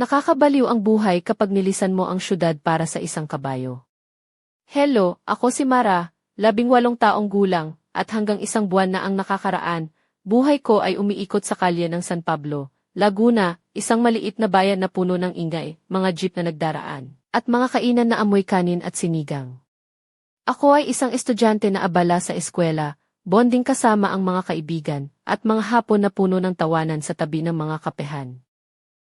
Nakakabaliw ang buhay kapag nilisan mo ang syudad para sa isang kabayo. Hello, ako si Mara, labing walong taong gulang, at hanggang isang buwan na ang nakakaraan, buhay ko ay umiikot sa kalye ng San Pablo, Laguna, isang maliit na bayan na puno ng ingay, mga jeep na nagdaraan, at mga kainan na amoy kanin at sinigang. Ako ay isang estudyante na abala sa eskwela, bonding kasama ang mga kaibigan, at mga hapon na puno ng tawanan sa tabi ng mga kapehan.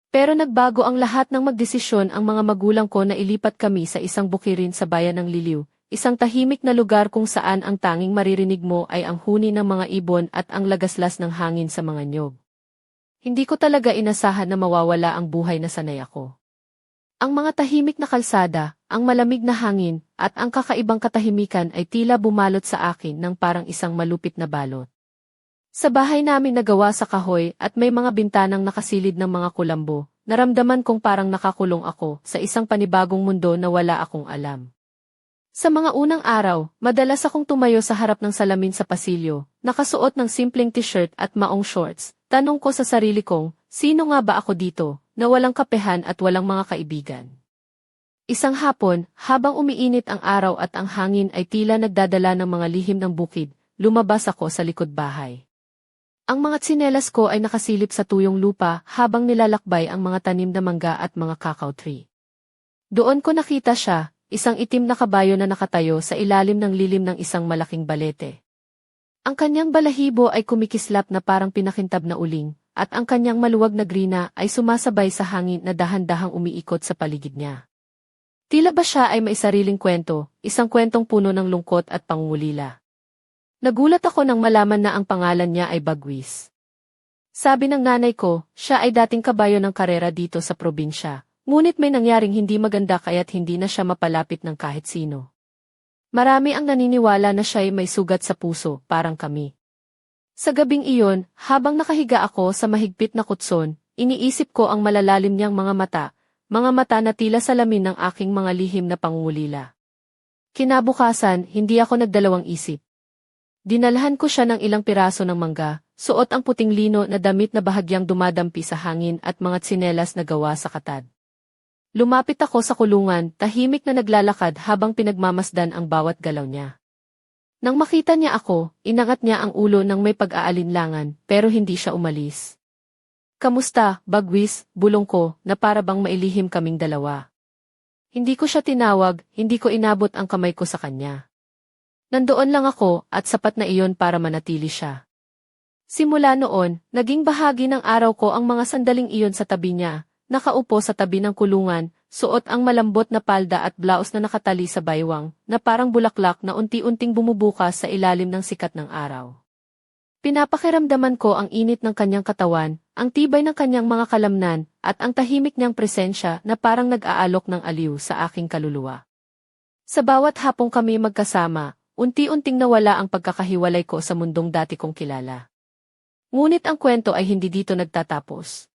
Pero nagbago ang lahat ng magdesisyon ang mga magulang ko na ilipat kami sa isang bukirin sa bayan ng Liliw, isang tahimik na lugar kung saan ang tanging maririnig mo ay ang huni ng mga ibon at ang lagaslas ng hangin sa mga nyog. Hindi ko talaga inasahan na mawawala ang buhay na sanay ako. Ang mga tahimik na kalsada, ang malamig na hangin, at ang kakaibang katahimikan ay tila bumalot sa akin ng parang isang malupit na balot. Sa bahay namin nagawa sa kahoy at may mga bintanang nakasilid ng mga kulambo, naramdaman kong parang nakakulong ako sa isang panibagong mundo na wala akong alam. Sa mga unang araw, madalas akong tumayo sa harap ng salamin sa pasilyo, nakasuot ng simpleng t-shirt at maong shorts. Tanong ko sa sarili kong, sino nga ba ako dito, na walang kapehan at walang mga kaibigan? Isang hapon, habang umiinit ang araw at ang hangin ay tila nagdadala ng mga lihim ng bukid, lumabas ako sa likod bahay. Ang mga tsinelas ko ay nakasilip sa tuyong lupa habang nilalakbay ang mga tanim na mangga at mga cacao tree. Doon ko nakita siya, isang itim na kabayo na nakatayo sa ilalim ng lilim ng isang malaking balete. Ang kanyang balahibo ay kumikislap na parang pinakintab na uling, at ang kanyang maluwag na grina ay sumasabay sa hangin na dahan-dahang umiikot sa paligid niya. Tila ba siya ay may sariling kwento, isang kwentong puno ng lungkot at pangungulila. Nagulat ako nang malaman na ang pangalan niya ay Bagwis. Sabi ng nanay ko, siya ay dating kabayo ng karera dito sa probinsya, ngunit may nangyaring hindi maganda kaya't hindi na siya mapalapit ng kahit sino. Marami ang naniniwala na siya ay may sugat sa puso, parang kami. Sa gabing iyon, habang nakahiga ako sa mahigpit na kutson, iniisip ko ang malalalim niyang mga mata, mga mata na tila salamin ng aking mga lihim na pangungulila. Kinabukasan, hindi ako nagdalawang isip. Dinalhan ko siya ng ilang piraso ng mangga, suot ang puting lino na damit na bahagyang dumadampi sa hangin at mga tsinelas na gawa sa katad. Lumapit ako sa kulungan, tahimik na naglalakad habang pinagmamasdan ang bawat galaw niya. Nang makita niya ako, inangat niya ang ulo ng may pag-aalinlangan, pero hindi siya umalis. Kamusta, bagwis, bulong ko, na para bang mailihim kaming dalawa. Hindi ko siya tinawag, hindi ko inabot ang kamay ko sa kanya. Nandoon lang ako at sapat na iyon para manatili siya. Simula noon, naging bahagi ng araw ko ang mga sandaling iyon sa tabi niya, nakaupo sa tabi ng kulungan, suot ang malambot na palda at blouse na nakatali sa baywang, na parang bulaklak na unti-unting bumubukas sa ilalim ng sikat ng araw. Pinapakiramdaman ko ang init ng kanyang katawan, ang tibay ng kanyang mga kalamnan, at ang tahimik niyang presensya na parang nag-aalok ng aliw sa aking kaluluwa. Sa bawat hapong kami magkasama, unti-unting nawala ang pagkakahiwalay ko sa mundong dati kong kilala. Ngunit ang kwento ay hindi dito nagtatapos.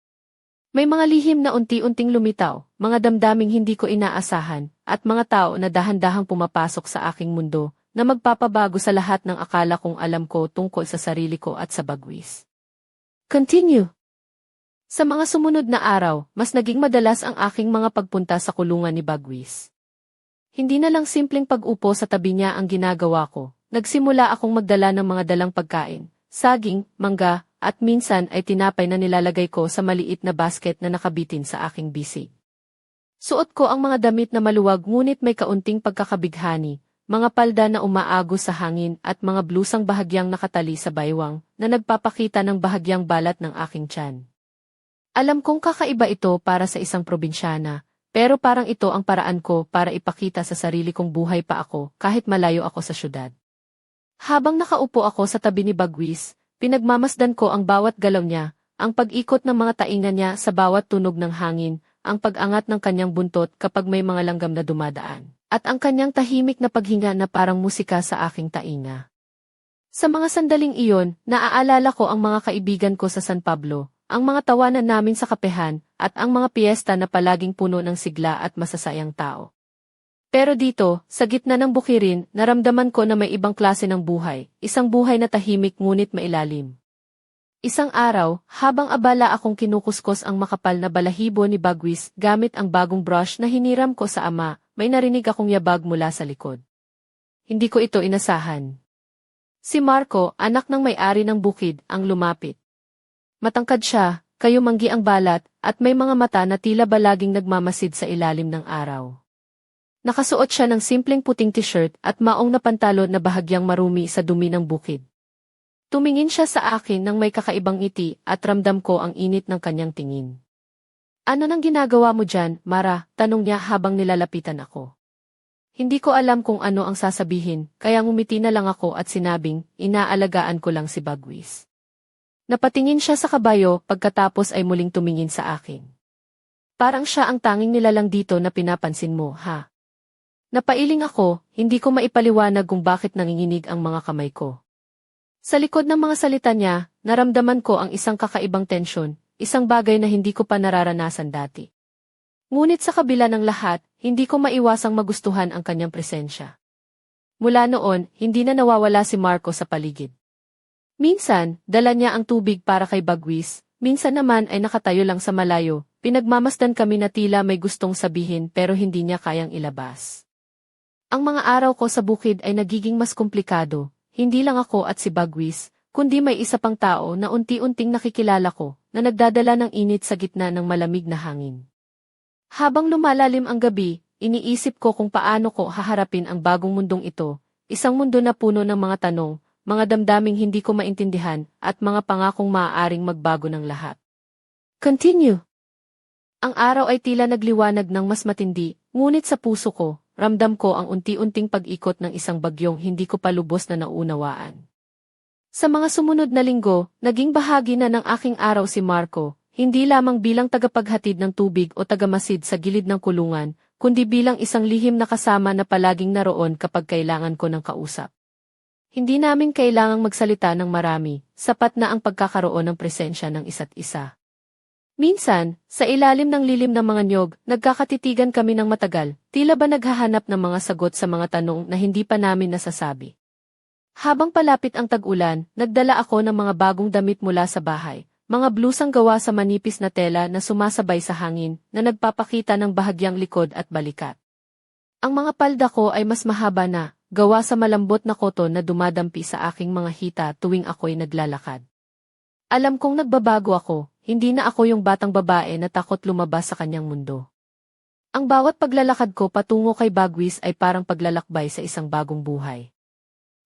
May mga lihim na unti-unting lumitaw, mga damdaming hindi ko inaasahan, at mga tao na dahan-dahang pumapasok sa aking mundo, na magpapabago sa lahat ng akala kong alam ko tungkol sa sarili ko at sa bagwis. Continue. Sa mga sumunod na araw, mas naging madalas ang aking mga pagpunta sa kulungan ni Bagwis. Hindi na lang simpleng pag-upo sa tabi niya ang ginagawa ko. Nagsimula akong magdala ng mga dalang pagkain, saging, mangga, at minsan ay tinapay na nilalagay ko sa maliit na basket na nakabitin sa aking bisig. Suot ko ang mga damit na maluwag ngunit may kaunting pagkakabighani, mga palda na umaagos sa hangin at mga blusang bahagyang nakatali sa baywang na nagpapakita ng bahagyang balat ng aking tiyan. Alam kong kakaiba ito para sa isang probinsyana, pero parang ito ang paraan ko para ipakita sa sarili kong buhay pa ako kahit malayo ako sa syudad. Habang nakaupo ako sa tabi ni Bagwis, pinagmamasdan ko ang bawat galaw niya, ang pag-ikot ng mga tainga niya sa bawat tunog ng hangin, ang pag-angat ng kanyang buntot kapag may mga langgam na dumadaan, at ang kanyang tahimik na paghinga na parang musika sa aking tainga. Sa mga sandaling iyon, naaalala ko ang mga kaibigan ko sa San Pablo, ang mga tawanan namin sa kapehan, at ang mga piyesta na palaging puno ng sigla at masasayang tao. Pero dito, sa gitna ng bukirin, naramdaman ko na may ibang klase ng buhay, isang buhay na tahimik ngunit mailalim. Isang araw, habang abala akong kinukuskos ang makapal na balahibo ni Bagwis gamit ang bagong brush na hiniram ko sa ama, may narinig akong yabag mula sa likod. Hindi ko ito inasahan. Si Marco, anak ng may-ari ng bukid, ang lumapit. Matangkad siya, kayo manggi ang balat, at may mga mata na tila ba laging nagmamasid sa ilalim ng araw. Nakasuot siya ng simpleng puting t-shirt at maong na pantalon na bahagyang marumi sa dumi ng bukid. Tumingin siya sa akin ng may kakaibang ngiti at ramdam ko ang init ng kanyang tingin. Ano nang ginagawa mo dyan, Mara? Tanong niya habang nilalapitan ako. Hindi ko alam kung ano ang sasabihin, kaya ngumiti na lang ako at sinabing, inaalagaan ko lang si Bagwis. Napatingin siya sa kabayo pagkatapos ay muling tumingin sa akin. Parang siya ang tanging nilalang dito na pinapansin mo, ha? Napailing ako, hindi ko maipaliwanag kung bakit nanginginig ang mga kamay ko. Sa likod ng mga salita niya, naramdaman ko ang isang kakaibang tensyon, isang bagay na hindi ko pa nararanasan dati. Ngunit sa kabila ng lahat, hindi ko maiwasang magustuhan ang kanyang presensya. Mula noon, hindi na nawawala si Marco sa paligid. Minsan, dala niya ang tubig para kay Bagwis, minsan naman ay nakatayo lang sa malayo, pinagmamasdan kami na tila may gustong sabihin pero hindi niya kayang ilabas. Ang mga araw ko sa bukid ay nagiging mas komplikado, hindi lang ako at si Bagwis, kundi may isa pang tao na unti-unting nakikilala ko, na nagdadala ng init sa gitna ng malamig na hangin. Habang lumalalim ang gabi, iniisip ko kung paano ko haharapin ang bagong mundong ito, isang mundo na puno ng mga tanong, mga damdaming hindi ko maintindihan, at mga pangakong maaaring magbago ng lahat. Continue. Ang araw ay tila nagliwanag ng mas matindi, ngunit sa puso ko, ramdam ko ang unti-unting pag-ikot ng isang bagyong hindi ko pa lubos na naunawaan. Sa mga sumunod na linggo, naging bahagi na ng aking araw si Marco, hindi lamang bilang tagapaghatid ng tubig o tagamasid sa gilid ng kulungan, kundi bilang isang lihim na kasama na palaging naroon kapag kailangan ko ng kausap. Hindi namin kailangang magsalita ng marami, sapat na ang pagkakaroon ng presensya ng isa't isa. Minsan, sa ilalim ng lilim ng mga nyog, nagkakatitigan kami ng matagal, tila ba naghahanap ng mga sagot sa mga tanong na hindi pa namin nasasabi. Habang palapit ang tag-ulan, nagdala ako ng mga bagong damit mula sa bahay, mga blusang gawa sa manipis na tela na sumasabay sa hangin, na nagpapakita ng bahagyang likod at balikat. Ang mga palda ko ay mas mahaba na, gawa sa malambot na koton na dumadampi sa aking mga hita tuwing ako'y naglalakad. Alam kong nagbabago ako, hindi na ako yung batang babae na takot lumabas sa kanyang mundo. Ang bawat paglalakad ko patungo kay Bagwis ay parang paglalakbay sa isang bagong buhay.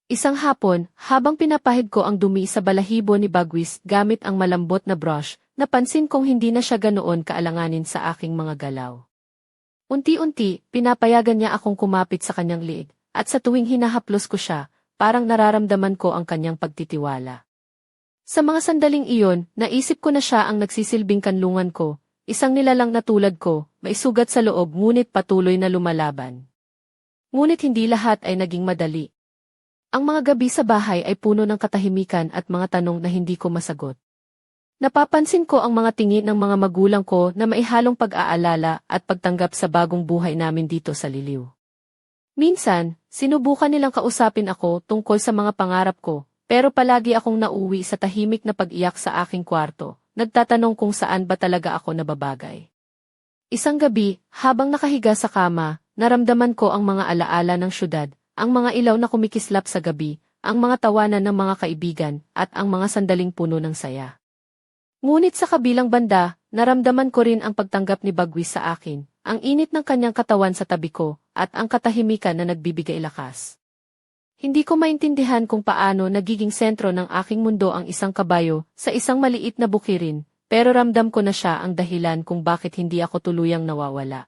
Isang hapon, habang pinapahid ko ang dumi sa balahibo ni Bagwis gamit ang malambot na brush, napansin kong hindi na siya ganoon kaalanganin sa aking mga galaw. Unti-unti, pinapayagan niya akong kumapit sa kanyang liig, at sa tuwing hinahaplos ko siya, parang nararamdaman ko ang kanyang pagtitiwala. Sa mga sandaling iyon, naisip ko na siya ang nagsisilbing kanlungan ko, isang nilalang na tulad ko, may sugat sa loob ngunit patuloy na lumalaban. Ngunit hindi lahat ay naging madali. Ang mga gabi sa bahay ay puno ng katahimikan at mga tanong na hindi ko masagot. Napapansin ko ang mga tingin ng mga magulang ko na maihalong pag-aalala at pagtanggap sa bagong buhay namin dito sa Liliw. Minsan, sinubukan nilang kausapin ako tungkol sa mga pangarap ko, pero palagi akong nauwi sa tahimik na pag-iyak sa aking kwarto, nagtatanong kung saan ba talaga ako nababagay. Isang gabi, habang nakahiga sa kama, naramdaman ko ang mga alaala ng syudad, ang mga ilaw na kumikislap sa gabi, ang mga tawanan ng mga kaibigan, at ang mga sandaling puno ng saya. Ngunit sa kabilang banda, naramdaman ko rin ang pagtanggap ni Bagwis sa akin, ang init ng kanyang katawan sa tabi ko, at ang katahimikan na nagbibigay lakas. Hindi ko maintindihan kung paano nagiging sentro ng aking mundo ang isang kabayo sa isang maliit na bukirin, pero ramdam ko na siya ang dahilan kung bakit hindi ako tuluyang nawawala.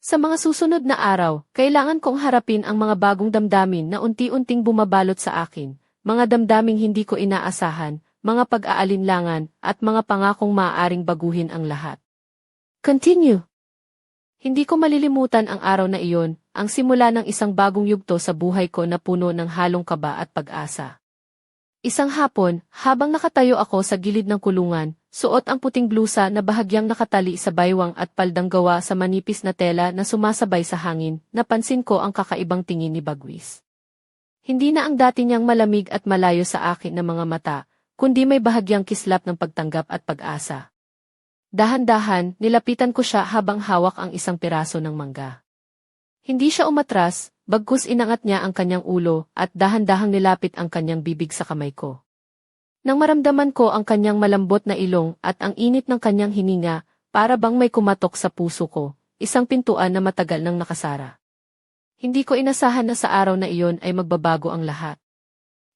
Sa mga susunod na araw, kailangan kong harapin ang mga bagong damdamin na unti-unting bumabalot sa akin, mga damdaming hindi ko inaasahan, mga pag-aalinlangan, at mga pangakong maaaring baguhin ang lahat. Continue. Hindi ko malilimutan ang araw na iyon, ang simula ng isang bagong yugto sa buhay ko na puno ng halong kaba at pag-asa. Isang hapon, habang nakatayo ako sa gilid ng kulungan, suot ang puting blusa na bahagyang nakatali sa baywang at paldang gawa sa manipis na tela na sumasabay sa hangin, napansin ko ang kakaibang tingin ni Bagwis. Hindi na ang dati niyang malamig at malayo sa akin na mga mata, kundi may bahagyang kislap ng pagtanggap at pag-asa. Dahan-dahan, nilapitan ko siya habang hawak ang isang piraso ng mangga. Hindi siya umatras, bagkus inangat niya ang kanyang ulo at dahan-dahang nilapit ang kanyang bibig sa kamay ko. Nang maramdaman ko ang kanyang malambot na ilong at ang init ng kanyang hininga, para bang may kumatok sa puso ko, isang pintuan na matagal nang nakasara. Hindi ko inasahan na sa araw na iyon ay magbabago ang lahat.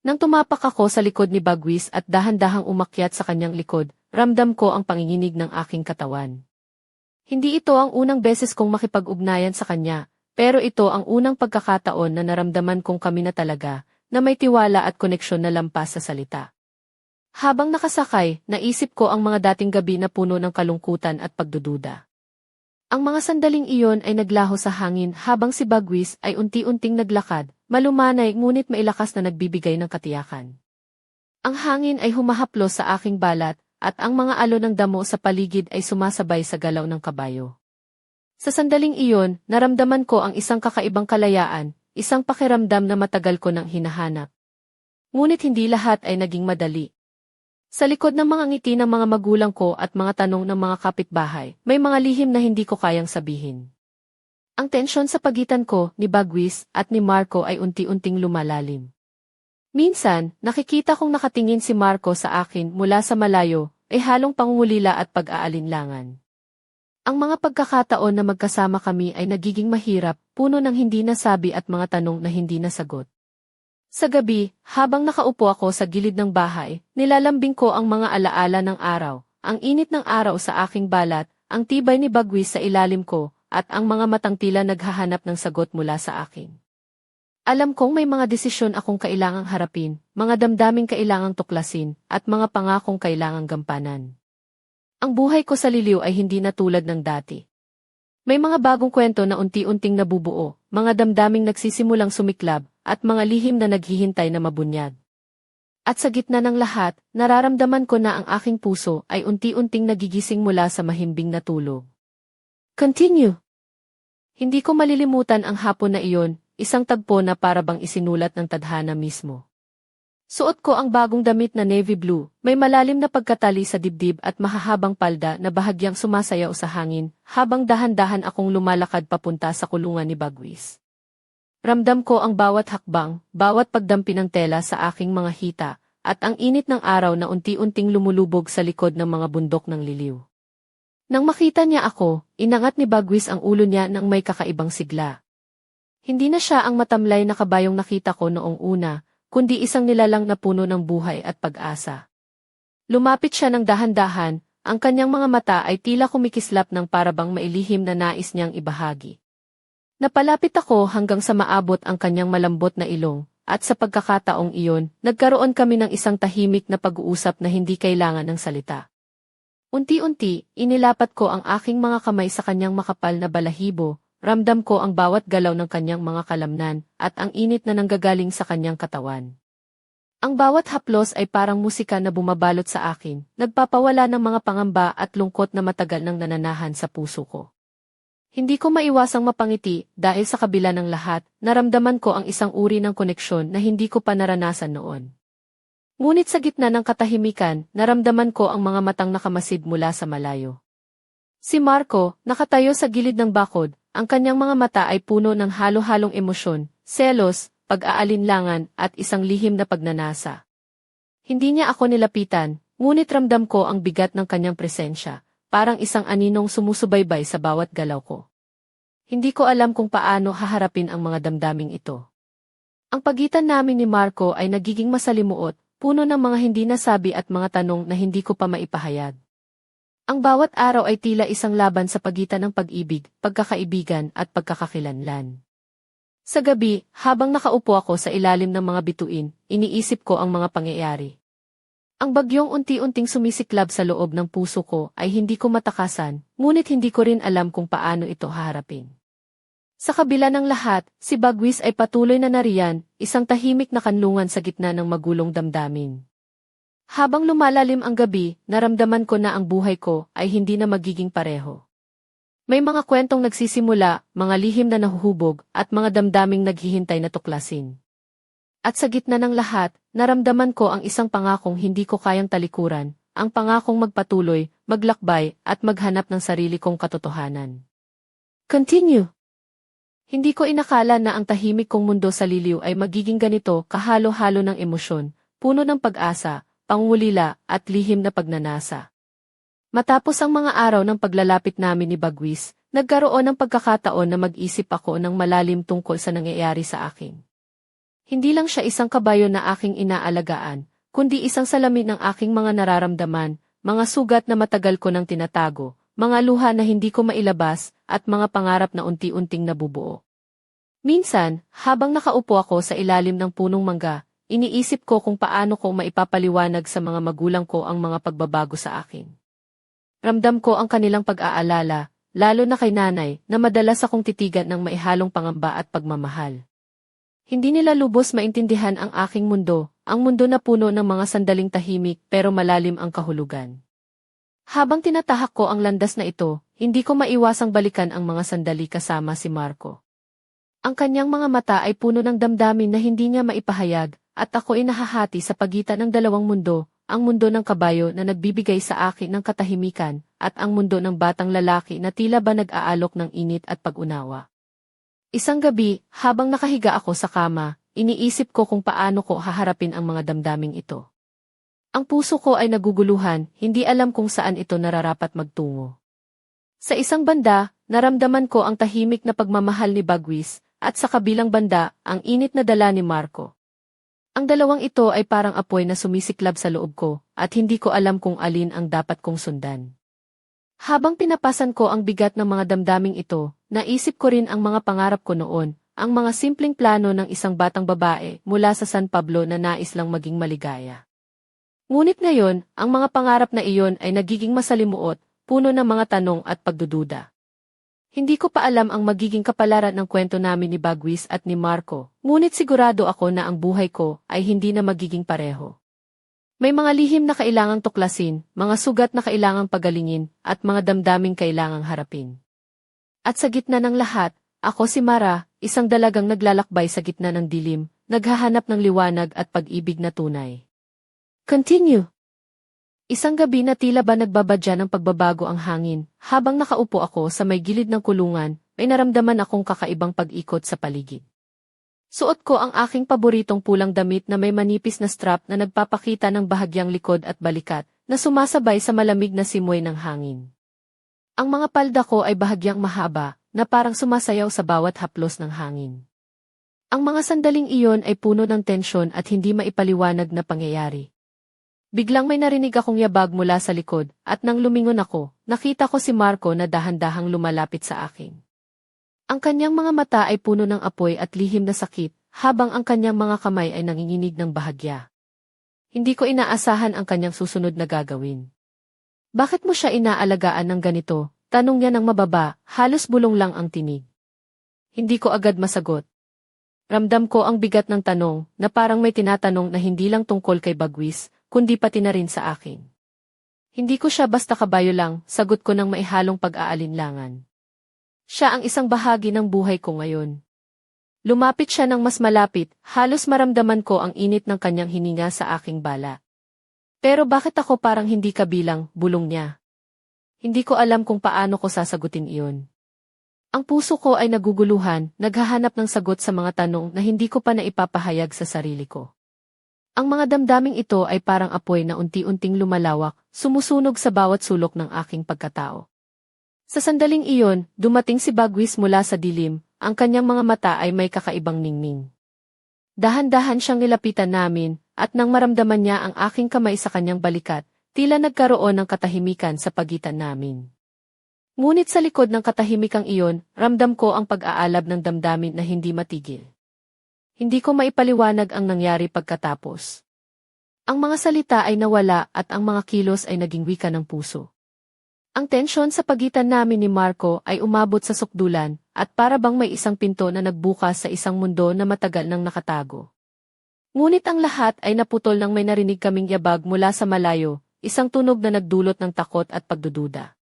Nang tumapak ako sa likod ni Bagwis at dahan-dahang umakyat sa kanyang likod, ramdam ko ang panginginig ng aking katawan. Hindi ito ang unang beses kong makipag-ugnayan sa kanya, pero ito ang unang pagkakataon na naramdaman kong kami na talaga, na may tiwala at koneksyon na lampas sa salita. Habang nakasakay, naisip ko ang mga dating gabi na puno ng kalungkutan at pagdududa. Ang mga sandaling iyon ay naglaho sa hangin habang si Bagwis ay unti-unting naglakad, malumanay ngunit mailakas na nagbibigay ng katiyakan. Ang hangin ay humahaplos sa aking balat at ang mga alo ng damo sa paligid ay sumasabay sa galaw ng kabayo. Sa sandaling iyon, naramdaman ko ang isang kakaibang kalayaan, isang pakiramdam na matagal ko nang hinahanap. Ngunit hindi lahat ay naging madali. Sa likod ng mga ngiti ng mga magulang ko at mga tanong ng mga kapitbahay, may mga lihim na hindi ko kayang sabihin. Ang tensyon sa pagitan ko, ni Bagwis, at ni Marco ay unti-unting lumalalim. Minsan, nakikita kong nakatingin si Marco sa akin mula sa malayo, ay halong pangungulila at pag-aalinlangan. Ang mga pagkakataon na magkasama kami ay nagiging mahirap, puno ng hindi nasabi at mga tanong na hindi nasagot. Sa gabi, habang nakaupo ako sa gilid ng bahay, nilalambing ko ang mga alaala ng araw, ang init ng araw sa aking balat, ang tibay ni Bagwis sa ilalim ko, at ang mga matang tila naghahanap ng sagot mula sa akin. Alam kong may mga desisyon akong kailangang harapin, mga damdaming kailangang tuklasin, at mga pangakong kailangang gampanan. Ang buhay ko sa liliw ay hindi na tulad ng dati. May mga bagong kwento na unti-unting nabubuo, mga damdaming nagsisimulang sumiklab, at mga lihim na naghihintay na mabunyag. At sa gitna ng lahat, nararamdaman ko na ang aking puso ay unti-unting nagigising mula sa mahimbing na tulog. Continue. Hindi ko malilimutan ang hapon na iyon, isang tagpo na para bang isinulat ng tadhana mismo. Suot ko ang bagong damit na navy blue, may malalim na pagkatali sa dibdib at mahahabang palda na bahagyang sumasayaw sa hangin, habang dahan-dahan akong lumalakad papunta sa kulungan ni Bagwis. Ramdam ko ang bawat hakbang, bawat pagdampi ng tela sa aking mga hita, at ang init ng araw na unti-unting lumulubog sa likod ng mga bundok ng liliw. Nang makita niya ako, inangat ni Bagwis ang ulo niya ng may kakaibang sigla. Hindi na siya ang matamlay na kabayong nakita ko noong una, kundi isang nilalang na puno ng buhay at pag-asa. Lumapit siya ng dahan-dahan, ang kanyang mga mata ay tila kumikislap ng parabang mailihim na nais niyang ibahagi. Napalapit ako hanggang sa maabot ang kanyang malambot na ilong, at sa pagkakataong iyon, nagkaroon kami ng isang tahimik na pag-uusap na hindi kailangan ng salita. Unti-unti, inilapat ko ang aking mga kamay sa kanyang makapal na balahibo, ramdam ko ang bawat galaw ng kanyang mga kalamnan, at ang init na nanggagaling sa kanyang katawan. Ang bawat haplos ay parang musika na bumabalot sa akin, nagpapawala ng mga pangamba at lungkot na matagal nang nananahan sa puso ko. Hindi ko maiwasang mapangiti dahil sa kabila ng lahat, naramdaman ko ang isang uri ng koneksyon na hindi ko pa naranasan noon. Ngunit sa gitna ng katahimikan, naramdaman ko ang mga matang nakamasid mula sa malayo. Si Marco, nakatayo sa gilid ng bakod, ang kanyang mga mata ay puno ng halo-halong emosyon, selos, pag-aalinlangan at isang lihim na pagnanasa. Hindi niya ako nilapitan, ngunit ramdam ko ang bigat ng kanyang presensya, parang isang aninong sumusubaybay sa bawat galaw ko. Hindi ko alam kung paano haharapin ang mga damdaming ito. Ang pagitan namin ni Marco ay nagiging masalimuot, puno ng mga hindi nasabi at mga tanong na hindi ko pa maipahayag. Ang bawat araw ay tila isang laban sa pagitan ng pag-ibig, pagkakaibigan at pagkakakilanlan. Sa gabi, habang nakaupo ako sa ilalim ng mga bituin, iniisip ko ang mga pangyayari. Ang bagyong unti-unting sumisiklab sa loob ng puso ko ay hindi ko matakasan, ngunit hindi ko rin alam kung paano ito haharapin. Sa kabila ng lahat, si Bagwis ay patuloy na nariyan, isang tahimik na kanlungan sa gitna ng magulong damdamin. Habang lumalalim ang gabi, naramdaman ko na ang buhay ko ay hindi na magiging pareho. May mga kwentong nagsisimula, mga lihim na nahuhubog, at mga damdaming naghihintay na tuklasin. At sa gitna ng lahat, naramdaman ko ang isang pangakong hindi ko kayang talikuran, ang pangakong magpatuloy, maglakbay, at maghanap ng sarili kong katotohanan. Continue. Hindi ko inakala na ang tahimik kong mundo sa liliw ay magiging ganito kahalo-halo ng emosyon, puno ng pag-asa, pangulila, at lihim na pagnanasa. Matapos ang mga araw ng paglalapit namin ni Bagwis, nagkaroon ng pagkakataon na mag-isip ako ng malalim tungkol sa nangyayari sa akin. Hindi lang siya isang kabayo na aking inaalagaan, kundi isang salamin ng aking mga nararamdaman, mga sugat na matagal ko nang tinatago, mga luha na hindi ko mailabas, at mga pangarap na unti-unting nabubuo. Minsan, habang nakaupo ako sa ilalim ng punong mangga, iniisip ko kung paano ko maipapaliwanag sa mga magulang ko ang mga pagbabago sa akin. Ramdam ko ang kanilang pag-aalala, lalo na kay nanay, na madalas akong titigan ng maihalong pangamba at pagmamahal. Hindi nila lubos maintindihan ang aking mundo, ang mundo na puno ng mga sandaling tahimik pero malalim ang kahulugan. Habang tinatahak ko ang landas na ito, hindi ko maiwasang balikan ang mga sandali kasama si Marco. Ang kanyang mga mata ay puno ng damdamin na hindi niya maipahayag, at ako ay nahahati sa pagitan ng dalawang mundo, ang mundo ng kabayo na nagbibigay sa akin ng katahimikan, at ang mundo ng batang lalaki na tila ba nag-aalok ng init at pag-unawa. Isang gabi, habang nakahiga ako sa kama, iniisip ko kung paano ko haharapin ang mga damdaming ito. Ang puso ko ay naguguluhan, hindi alam kung saan ito nararapat magtungo. Sa isang banda, naramdaman ko ang tahimik na pagmamahal ni Bagwis, at sa kabilang banda, ang init na dala ni Marco. Ang dalawang ito ay parang apoy na sumisiklab sa loob ko, at hindi ko alam kung alin ang dapat kong sundan. Habang pinapasan ko ang bigat ng mga damdaming ito, naisip ko rin ang mga pangarap ko noon, ang mga simpleng plano ng isang batang babae mula sa San Pablo na nais lang maging maligaya. Ngunit ngayon, ang mga pangarap na iyon ay nagiging masalimuot, puno ng mga tanong at pagdududa. Hindi ko pa alam ang magiging kapalaran ng kwento namin ni Bagwis at ni Marco, ngunit sigurado ako na ang buhay ko ay hindi na magiging pareho. May mga lihim na kailangang tuklasin, mga sugat na kailangang pagalingin, at mga damdaming kailangang harapin. At sa gitna ng lahat, ako si Mara, isang dalagang naglalakbay sa gitna ng dilim, naghahanap ng liwanag at pag-ibig na tunay. Continue. Isang gabi na tila ba nagbabadya ng pagbabago ang hangin, habang nakaupo ako sa may gilid ng kulungan, may naramdaman akong kakaibang pag-ikot sa paligid. Suot ko ang aking paboritong pulang damit na may manipis na strap na nagpapakita ng bahagyang likod at balikat, na sumasabay sa malamig na simoy ng hangin. Ang mga palda ko ay bahagyang mahaba, na parang sumasayaw sa bawat haplos ng hangin. Ang mga sandaling iyon ay puno ng tensyon at hindi maipaliwanag na pangyayari. Biglang may narinig akong yabag mula sa likod, at nang lumingon ako, nakita ko si Marco na dahan-dahang lumalapit sa akin. Ang kanyang mga mata ay puno ng apoy at lihim na sakit, habang ang kanyang mga kamay ay nanginginig ng bahagya. Hindi ko inaasahan ang kanyang susunod na gagawin. Bakit mo siya inaalagaan ng ganito? Tanong niya ng mababa, halos bulong lang ang tinig. Hindi ko agad masagot. Ramdam ko ang bigat ng tanong, na parang may tinatanong na hindi lang tungkol kay Bagwis, kundi pati na rin sa akin. Hindi ko siya basta kabayo lang, sagot ko ng maihalong pag-aalinlangan. Siya ang isang bahagi ng buhay ko ngayon. Lumapit siya ng mas malapit, halos maramdaman ko ang init ng kanyang hininga sa aking bala. Pero bakit ako parang hindi kabilang, bulong niya. Hindi ko alam kung paano ko sasagutin iyon. Ang puso ko ay naguguluhan, naghahanap ng sagot sa mga tanong na hindi ko pa naipapahayag sa sarili ko. Ang mga damdaming ito ay parang apoy na unti-unting lumalawak, sumusunog sa bawat sulok ng aking pagkatao. Sa sandaling iyon, dumating si Bagwis mula sa dilim, ang kanyang mga mata ay may kakaibang ningning. Dahan-dahan siyang nilapitan namin, at nang maramdaman niya ang aking kamay sa kanyang balikat, tila nagkaroon ng katahimikan sa pagitan namin. Ngunit sa likod ng katahimikang iyon, ramdam ko ang pag-aalab ng damdamin na hindi matigil. Hindi ko maipaliwanag ang nangyari pagkatapos. Ang mga salita ay nawala at ang mga kilos ay naging wika ng puso. Ang tensyon sa pagitan namin ni Marco ay umabot sa sukdulan, at para bang may isang pinto na nagbukas sa isang mundo na matagal nang nakatago. Ngunit ang lahat ay naputol nang may narinig kaming yabag mula sa malayo, isang tunog na nagdulot ng takot at pagdududa.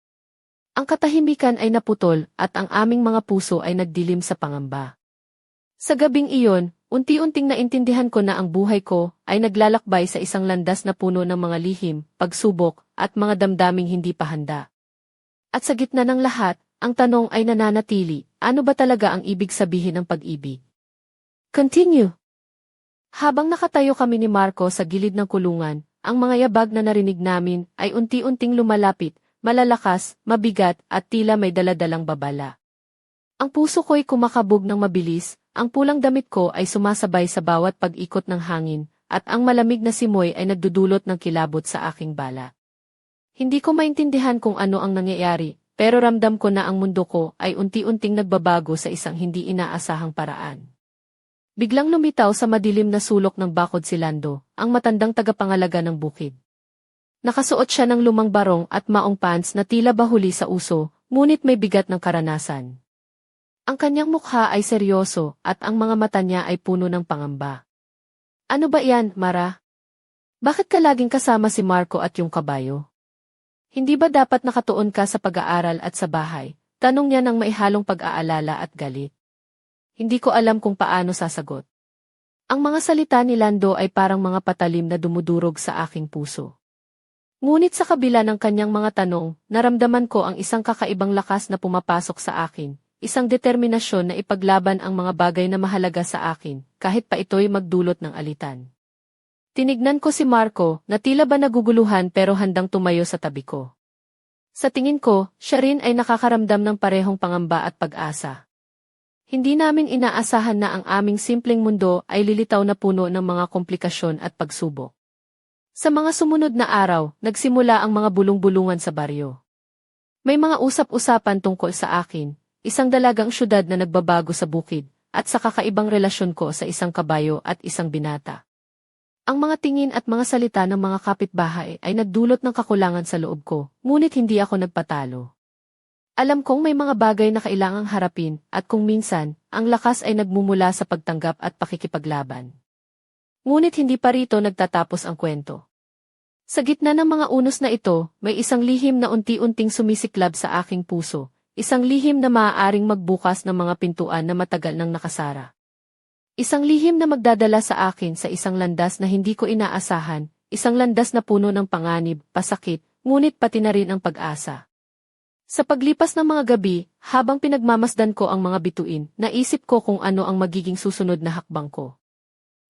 Ang katahimikan ay naputol at ang aming mga puso ay nagdilim sa pangamba. Sa gabing iyon, unti-unting naintindihan ko na ang buhay ko ay naglalakbay sa isang landas na puno ng mga lihim, pagsubok, at mga damdaming hindi pa handa. At sa gitna ng lahat, ang tanong ay nananatili, ano ba talaga ang ibig sabihin ng pag-ibig? Continue. Habang nakatayo kami ni Marco sa gilid ng kulungan, ang mga yabag na narinig namin ay unti-unting lumalapit, malalakas, mabigat at tila may daladalang babala. Ang puso ko'y kumakabog ng mabilis, ang pulang damit ko ay sumasabay sa bawat pag-ikot ng hangin, at ang malamig na simoy ay nagdudulot ng kilabot sa aking bala. Hindi ko maintindihan kung ano ang nangyayari, pero ramdam ko na ang mundo ko ay unti-unting nagbabago sa isang hindi inaasahang paraan. Biglang lumitaw sa madilim na sulok ng bakod si Lando, ang matandang tagapangalaga ng bukid. Nakasuot siya ng lumang barong at maong pants na tila bahuli sa uso, ngunit may bigat ng karanasan. Ang kanyang mukha ay seryoso at ang mga mata niya ay puno ng pangamba. Ano ba yan, Mara? Bakit ka laging kasama si Marco at yung kabayo? Hindi ba dapat nakatuon ka sa pag-aaral at sa bahay? Tanong niya ng maihalong pag-aalala at galit. Hindi ko alam kung paano sasagot. Ang mga salita ni Lando ay parang mga patalim na dumudurog sa aking puso. Ngunit sa kabila ng kanyang mga tanong, naramdaman ko ang isang kakaibang lakas na pumapasok sa akin, isang determinasyon na ipaglaban ang mga bagay na mahalaga sa akin, kahit pa ito'y magdulot ng alitan. Tinignan ko si Marco, na tila ba naguguluhan pero handang tumayo sa tabi ko. Sa tingin ko, siya rin ay nakakaramdam ng parehong pangamba at pag-asa. Hindi namin inaasahan na ang aming simpleng mundo ay lilitaw na puno ng mga komplikasyon at pagsubok. Sa mga sumunod na araw, nagsimula ang mga bulong-bulungan sa baryo. May mga usap-usapan tungkol sa akin, isang dalagang syudad na nagbabago sa bukid, at sa kakaibang relasyon ko sa isang kabayo at isang binata. Ang mga tingin at mga salita ng mga kapitbahay ay nagdulot ng kakulangan sa loob ko, ngunit hindi ako nagpatalo. Alam kong may mga bagay na kailangang harapin at kung minsan, ang lakas ay nagmumula sa pagtanggap at pakikipaglaban. Ngunit hindi pa rito nagtatapos ang kwento. Sa gitna ng mga unos na ito, may isang lihim na unti-unting sumisiklab sa aking puso, isang lihim na maaaring magbukas ng mga pintuan na matagal nang nakasara. Isang lihim na magdadala sa akin sa isang landas na hindi ko inaasahan, isang landas na puno ng panganib, pasakit, ngunit pati na rin ang pag-asa. Sa paglipas ng mga gabi, habang pinagmamasdan ko ang mga bituin, naisip ko kung ano ang magiging susunod na hakbang ko.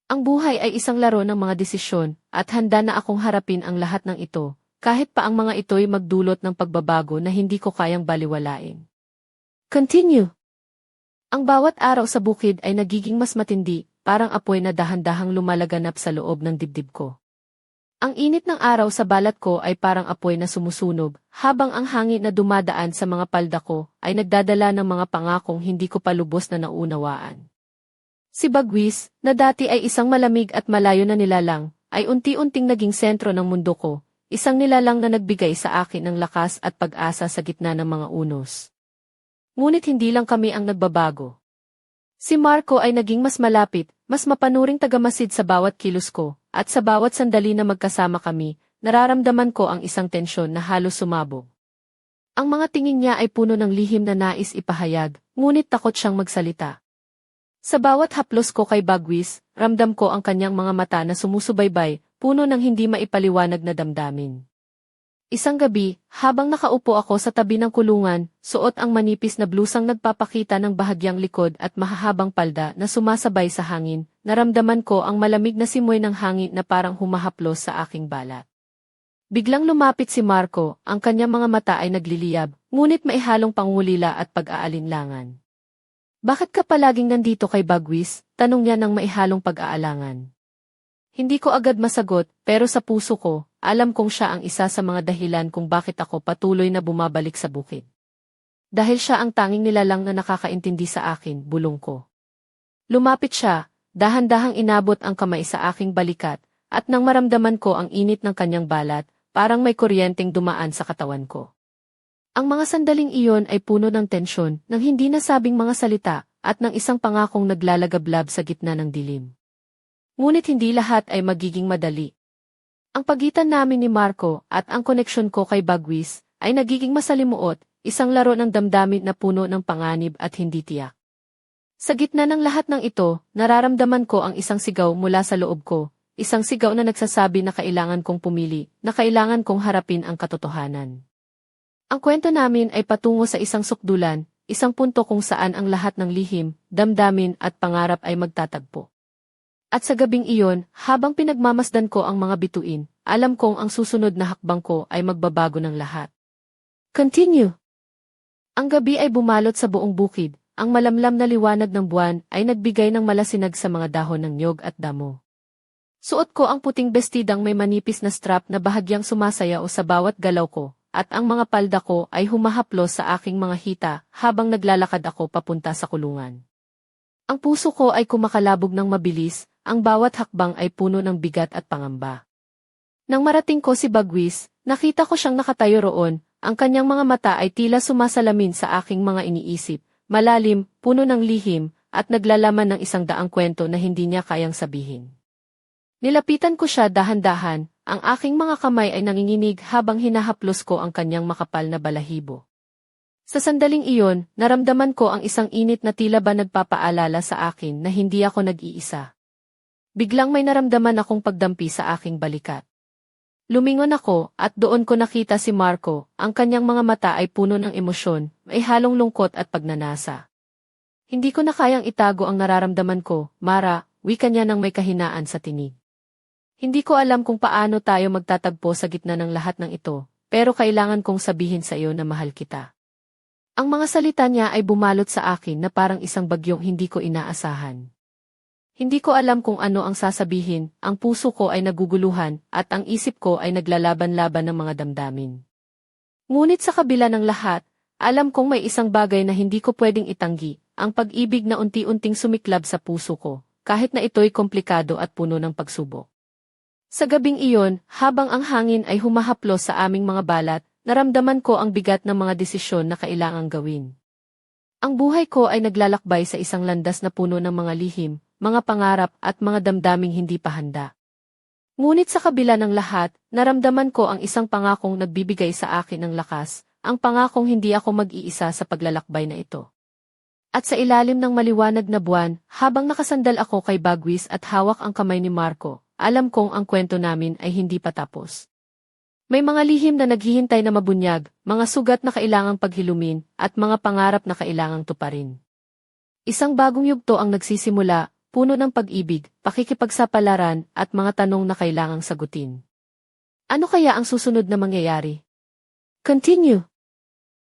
Ang buhay ay isang laro ng mga desisyon, at handa na akong harapin ang lahat ng ito, kahit pa ang mga ito'y magdulot ng pagbabago na hindi ko kayang baliwalain. Continue. Ang bawat araw sa bukid ay nagiging mas matindi, parang apoy na dahan-dahang lumalaganap sa loob ng dibdib ko. Ang init ng araw sa balat ko ay parang apoy na sumusunog, habang ang hangin na dumadaan sa mga palda ko ay nagdadala ng mga pangakong hindi ko palubos na naunawaan. Si Bagwis, na dati ay isang malamig at malayo na nilalang, ay unti-unting naging sentro ng mundo ko, isang nilalang na nagbigay sa akin ng lakas at pag-asa sa gitna ng mga unos. Ngunit hindi lang kami ang nagbabago. Si Marco ay naging mas malapit, mas mapanuring tagamasid sa bawat kilos ko, at sa bawat sandali na magkasama kami, nararamdaman ko ang isang tensyon na halos sumabog. Ang mga tingin niya ay puno ng lihim na nais ipahayag, ngunit takot siyang magsalita. Sa bawat haplos ko kay Bagwis, ramdam ko ang kanyang mga mata na sumusubaybay, puno ng hindi maipaliwanag na damdamin. Isang gabi, habang nakaupo ako sa tabi ng kulungan, suot ang manipis na blusang nagpapakita ng bahagyang likod at mahahabang palda na sumasabay sa hangin, naramdaman ko ang malamig na simoy ng hangin na parang humahaplos sa aking balat. Biglang lumapit si Marco, ang kanyang mga mata ay nagliliyab, ngunit maihalong pangulila at pag-aalinlangan. Bakit ka palaging nandito kay Bagwis? Tanong niya ng maihalong pag-aalangan. Hindi ko agad masagot, pero sa puso ko, alam kong siya ang isa sa mga dahilan kung bakit ako patuloy na bumabalik sa bukid. Dahil siya ang tanging nilalang na nakakaintindi sa akin, bulong ko. Lumapit siya, dahan-dahang inabot ang kamay sa aking balikat, at nang maramdaman ko ang init ng kanyang balat, parang may kuryenteng dumaan sa katawan ko. Ang mga sandaling iyon ay puno ng tensyon, ng hindi nasabing mga salita, at ng isang pangakong naglalagablab sa gitna ng dilim. Ngunit hindi lahat ay magiging madali. Ang pagitan namin ni Marco at ang koneksyon ko kay Bagwis ay nagiging masalimuot, isang laro ng damdamin na puno ng panganib at hindi tiyak. Sa gitna ng lahat ng ito, nararamdaman ko ang isang sigaw mula sa loob ko, isang sigaw na nagsasabi na kailangan kong pumili, na kailangan kong harapin ang katotohanan. Ang kwento namin ay patungo sa isang sukdulan, isang punto kung saan ang lahat ng lihim, damdamin at pangarap ay magtatagpo. At sa gabing iyon, habang pinagmamasdan ko ang mga bituin, alam kong ang susunod na hakbang ko ay magbabago ng lahat. Continue. Ang gabi ay bumalot sa buong bukid, ang malamlam na liwanag ng buwan ay nagbigay ng malasinag sa mga dahon ng nyog at damo. Suot ko ang puting bestidang may manipis na strap na bahagyang sumasayaw sa bawat galaw ko, at ang mga palda ko ay humahaplos sa aking mga hita habang naglalakad ako papunta sa kulungan. Ang puso ko ay kumakalabog ng mabilis, ang bawat hakbang ay puno ng bigat at pangamba. Nang marating ko si Bagwis, nakita ko siyang nakatayo roon, ang kanyang mga mata ay tila sumasalamin sa aking mga iniisip, malalim, puno ng lihim, at naglalaman ng isang daang kwento na hindi niya kayang sabihin. Nilapitan ko siya dahan-dahan, ang aking mga kamay ay nanginginig habang hinahaplos ko ang kanyang makapal na balahibo. Sa sandaling iyon, naramdaman ko ang isang init na tila ba nagpapaalala sa akin na hindi ako nag-iisa. Biglang may naramdaman akong pagdampi sa aking balikat. Lumingon ako at doon ko nakita si Marco, ang kanyang mga mata ay puno ng emosyon, may halong lungkot at pagnanasa. Hindi ko na kayang itago ang nararamdaman ko, Mara, wika niya ng may kahinaan sa tinig. Hindi ko alam kung paano tayo magtatagpo sa gitna ng lahat ng ito, pero kailangan kong sabihin sa iyo na mahal kita. Ang mga salita niya ay bumalot sa akin na parang isang bagyong hindi ko inaasahan. Hindi ko alam kung ano ang sasabihin, ang puso ko ay naguguluhan, at ang isip ko ay naglalaban-laban ng mga damdamin. Ngunit sa kabila ng lahat, alam kong may isang bagay na hindi ko pwedeng itanggi, ang pag-ibig na unti-unting sumiklab sa puso ko, kahit na ito'y komplikado at puno ng pagsubok. Sa gabing iyon, habang ang hangin ay humahaplos sa aming mga balat, naramdaman ko ang bigat ng mga desisyon na kailangang gawin. Ang buhay ko ay naglalakbay sa isang landas na puno ng mga lihim, mga pangarap at mga damdaming hindi pa handa. Ngunit sa kabila ng lahat, naramdaman ko ang isang pangakong nagbibigay sa akin ng lakas, ang pangakong hindi ako mag-iisa sa paglalakbay na ito. At sa ilalim ng maliwanag na buwan, habang nakasandal ako kay Bagwis at hawak ang kamay ni Marco, alam kong ang kwento namin ay hindi pa tapos. May mga lihim na naghihintay na mabunyag, mga sugat na kailangang paghilumin, at mga pangarap na kailangang tuparin. Isang bagong yugto ang nagsisimula, puno ng pag-ibig, pakikipagsapalaran, at mga tanong na kailangang sagutin. Ano kaya ang susunod na mangyayari? Continue.